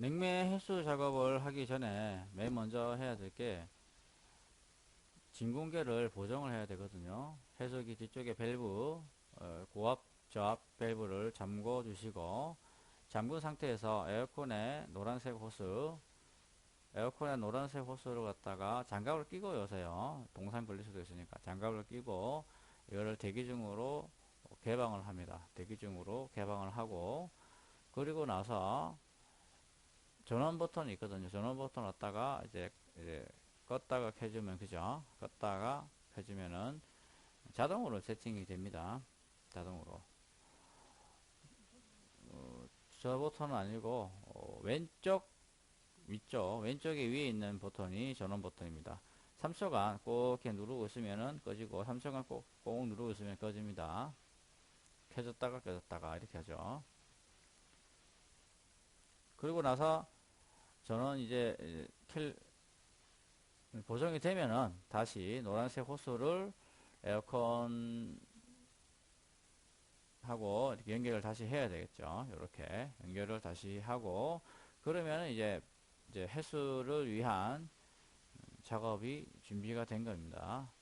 냉매 해수 작업을 하기 전에 맨 먼저 해야 될 게 진공계를 보정을 해야 되거든요. 해수기 뒤쪽에 밸브, 어, 고압, 저압 밸브를 잠궈 주시고 잠근 상태에서 에어컨에 노란색 호스 에어컨에 노란색 호스를 갖다가 장갑을 끼고 여세요. 동상 걸릴 수도 있으니까 장갑을 끼고 이거를 대기 중으로 개방을 합니다. 대기 중으로 개방을 하고 그리고 나서 전원 버튼이 있거든요. 전원 버튼 왔다가 이제, 이제 껐다가 켜주면 그죠? 껐다가 켜주면은 자동으로 세팅이 됩니다. 자동으로. 어, 저 버튼은 아니고 어, 왼쪽 위쪽 왼쪽에 위에 있는 버튼이 전원 버튼입니다. 3초간 꼭 이렇게 누르고 있으면은 꺼지고 3초간 꼭, 꼭 누르고 있으면 꺼집니다. 켜졌다가 꺼졌다가 이렇게 하죠. 그리고 나서 저는 이제 킬 보정이 되면은 다시 노란색 호스를 에어컨 하고 연결을 다시 해야 되겠죠. 이렇게 연결을 다시 하고 그러면 이제 이제 해수를 위한 작업이 준비가 된 겁니다.